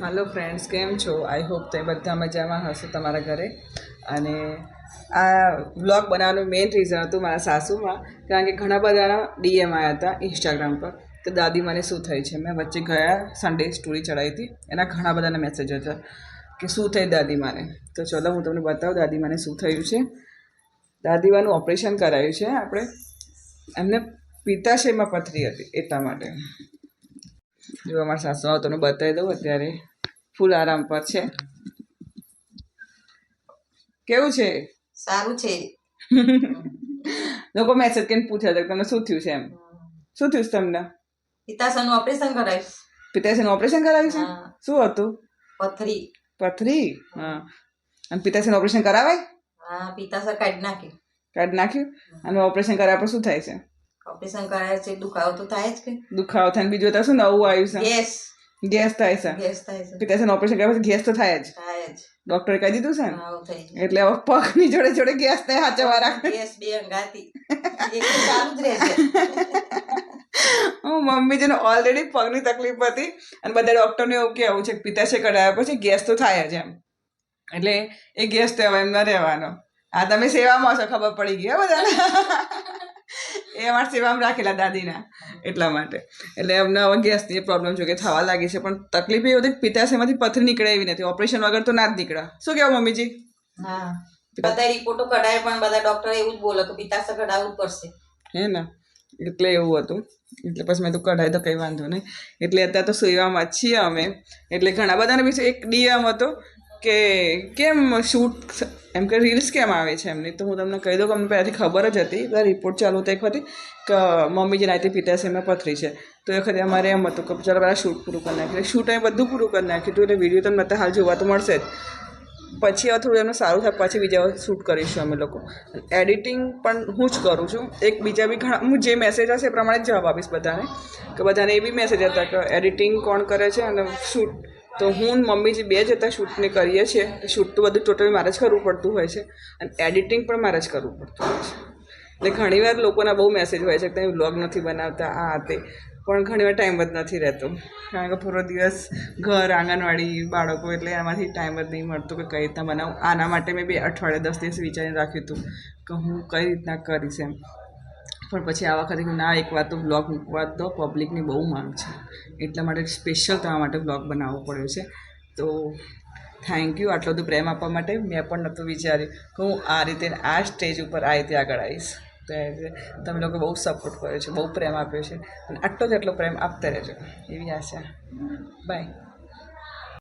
હાલો friends કેમ છો? I hope તમે બધા મજામાં હશો તમારા ઘરે. અને આ વ્લોગ બનાવવાનું મેઇન રીઝન હતું મારા સાસુમાં, કારણ કે ઘણા બધાના ડીએમ આવ્યા હતા ઇન્સ્ટાગ્રામ પર કે દાદી મને શું થઈ છે. મેં વચ્ચે ગયા સન્ડે સ્ટોરી ચડાવી હતી. એના ઘણા બધાના મેસેજ હતા કે શું થઈ દાદી માને તો ચલો હું તમને બતાવું દાદી માને શું થયું છે. દાદીમાનું ઓપરેશન કરાયું છે આપણે. એમને પિત્તાશયમાં પથરી હતી એટલા માટે. જો અમારા સાસુ તમને બતાવી દઉં અત્યારે. ફૂલ આરામ પર છે. કેવું છે? સારું છે. લોકો મેસેજ કરીને પૂછે છે તમને શું થયું છે એમ. શું થયું છે તમને? પિતાશાનું ઓપરેશન કરાવીશ પિતાશાનું ઓપરેશન કરાવ્યું છે? શું હતું? પથરી. પથરી? હા. અને પિતાશાનું ઓપરેશન કરાવાય? હા પિતાશા કાઢી નાખ્યું કાઢી નાખ્યું? અને ઓપરેશન કર્યા પર શું થાય છે? ઓપરેશન કરાય છે દુખાવો તો થાય જ કે. દુખાવો થાય બીજું તો શું નવું આવ્યું છે? ગેસ. ગેસ થાય છે. ગેસ થાય છે. પિત્તાશયનું ઓપરેશન કર્યા પછી ગેસ તો થાય જ. થાય જ. ડોક્ટરે કહી દીધું છે ને? એટલે હવે પગની જોડે જોડે ગેસ ને હાચવા રાખ. ગેસ બે અંગાતી એક તો ચાલુ જ રહેશે. હું મમ્મીજીને ઓલરેડી પગની તકલીફ હતી અને બધા ડૉક્ટરને એવું કહેવું છે કે પિતાશય કઢાવ્યા પછી ગેસ તો થાય જ એમ. એટલે એ ગેસ તો હવે એમ ન રહેવાનો. આ તમે સેવામાં છો ખબર પડી ગઈ હો બધાને. એ અમારા સેવામાં રાખેલા દાદીના એટલા માટે. એટલે અમને હવે ગેસની પ્રોબ્લેમ જો કે થવા લાગી છે પણ તકલીફ એવી હતી પિત્તાશયમાંથી પથ્થર પથરી નીકળે એવી નથી. ઓપરેશન વગર તો ના જ નીકળે. શું કહેવું મમ્મીજી? હા. બધા રિપોર્ટો કઢાય પણ બધા ડોક્ટર એવું જ બોલે કે પિત્તાશય કઢાવવું પડશે. હે ને? એટલે એવું હતું. એટલે પછી મેં તો કઢાય તો કંઈ વાંધો નહીં. એટલે અત્યારે તો સુઈવામાં છીએ અમે. એટલે ઘણા બધાને બીજું એક ડીએમ હતો. કે કેમ શૂટ એમ કે રીલ્સ કેમ આવે છે એમની? તો હું તમને કહી દઉં કે અમને પહેલાંથી ખબર જ હતી. બધા રિપોર્ટ ચાલુ હતા એક વખતે કે મમ્મી મમ્મીજી છે પિતાશયમાં પથરી છે. તો એ વખતે અમારે એમ હતું કે ચાલો પહેલાં શૂટ પૂરું કરી નાખ્યું શૂટ અહીં બધું પૂરું કરી નાખ્યું એટલે વીડિયો તમને અત્યારે હાલ જોવા તો મળશે જ. પછી હવે થોડું એમનું સારું થાય. પછી બીજા શૂટ કરીશું અમે લોકો. એડિટિંગ પણ હું જ કરું છું. એક બીજા બી ઘણા હું જે મેસેજ હશે એ પ્રમાણે જ જવાબ આપીશ બધાને. કે બધાને એ બી મેસેજ હતા કે એડિટિંગ કોણ કરે છે અને શૂટ તો હું મમ્મી જે બે જતા શૂટને કરીએ છીએ શૂટ તો બધું ટોટલ મારે જ કરવું પડતું હોય છે. અને એડિટિંગ પણ મારે જ કરવું પડતું હોય છે. એટલે ઘણીવાર લોકોના બહુ મેસેજ હોય છે કે તમે વ્લોગ નથી બનાવતા, આ તે. પણ ઘણીવાર ટાઈમ જ નથી રહેતો. કારણ કે પૂરો દિવસ ઘર, આંગણવાડી, બાળકો, એટલે એમાંથી ટાઈમ જ નહીં મળતો કે કઈ રીતના બનાવું. આના માટે મેં બે અઠવાડિયે દસ દિવસ વિચારીને રાખ્યું હતું કે હું કઈ રીતના કરીશ એમ. પણ પછી આ વખતે ના એક વાર તો બ્લોગ મૂકવા તો પબ્લિકની બહુ માંગ છે. એટલા માટે સ્પેશિયલ તમારા માટે બ્લોગ બનાવવો પડ્યો છે. તો થેન્ક યુ આટલો બધું પ્રેમ આપવા માટે. મેં પણ નહોતું વિચાર્યું કે હું આ રીતે આ સ્ટેજ ઉપર આ રીતે આગળ આવીશ. તો તમે લોકો બહુ સપોર્ટ કર્યો છે, બહુ પ્રેમ આપ્યો છે. અને આટલો જ આટલો પ્રેમ આપતા રહેજો. એવી આશા. બાય